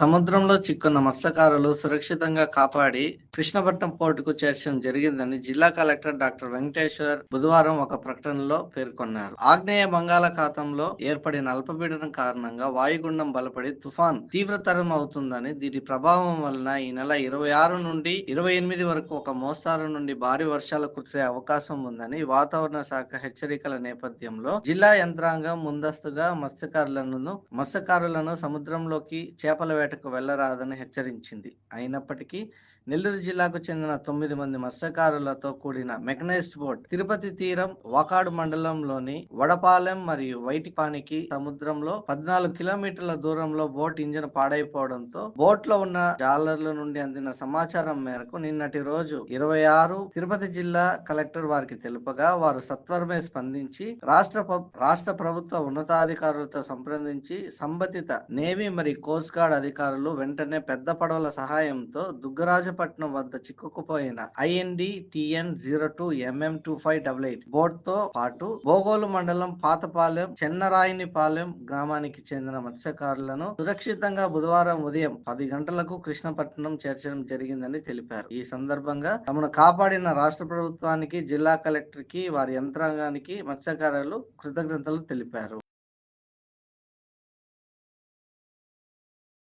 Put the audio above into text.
సముద్రంలో చిక్కున్న మత్స్యకారులు సురక్షితంగా కాపాడి కృష్ణపట్నం పోర్టుకు చేర్చడం జరిగిందని జిల్లా కలెక్టర్ డాక్టర్ వెంకటేశ్వర్ బుధవారం ఒక ప్రకటనలో పేర్కొన్నారు. ఆగ్నేయ బంగాళాఖాతంలో ఏర్పడిన అల్పపీడనం కారణంగా వాయుగుండం బలపడి తుఫాన్ తీవ్రతరం అవుతుందని దీని ప్రభావం వలన ఈ నెల ఇరవై ఆరు నుండి ఇరవై ఎనిమిది వరకు ఒక మోస్తారు నుండి భారీ వర్షాలు కురిసే అవకాశం ఉందని వాతావరణ శాఖ హెచ్చరికల నేపథ్యంలో జిల్లా యంత్రాంగం ముందస్తుగా మత్స్యకారులను మత్స్యకారులను సముద్రంలోకి చేపల వేటకు వెళ్ళరాదని హెచ్చరించింది. అయినప్పటికీ నెల్లూరు జిల్లాకు చెందిన తొమ్మిది మంది మత్స్యకారులతో కూడిన మెకనైజ్డ్ బోట్ తిరుపతి తీరం వాకాడు మండలంలోని వడపాలెం మరియు వైటిపానికి సముద్రంలో పద్నాలుగు కిలోమీటర్ల దూరంలో బోట్ ఇంజిన్ పాడైపోవడంతో బోట్లో ఉన్న జాలర్ల నుండి అందిన సమాచారం మేరకు నిన్నటి రోజు ఇరవై ఆరు తిరుపతి జిల్లా కలెక్టర్ వారికి తెలుపగా వారు సత్వరమే స్పందించి రాష్ట్ర రాష్ట్ర ప్రభుత్వ ఉన్నతాధికారులతో సంప్రదించి సంబంధిత నేవీ మరియు కోస్ట్ గార్డ్ అధికారులు వెంటనే పెద్ద పడవల సహాయంతో దుగ్గరాజపట్నం వద్ద చిక్కుకుపోయిన IND TN zero two MM two five double eight బోట్తో పాటు బోగోలు మండలం పాతపాలెం చెన్నరాయినిపాలెం గ్రామానికి చెందిన మత్స్యకారులను సురక్షితంగా బుధవారం ఉదయం పది గంటలకు కృష్ణపట్నం చేర్చడం జరిగిందని తెలిపారు. ఈ సందర్భంగా తమను కాపాడిన రాష్ట్ర ప్రభుత్వానికి జిల్లా కలెక్టర్కి వారి యంత్రాంగానికి మత్స్యకారులు కృతజ్ఞతలు తెలిపారు.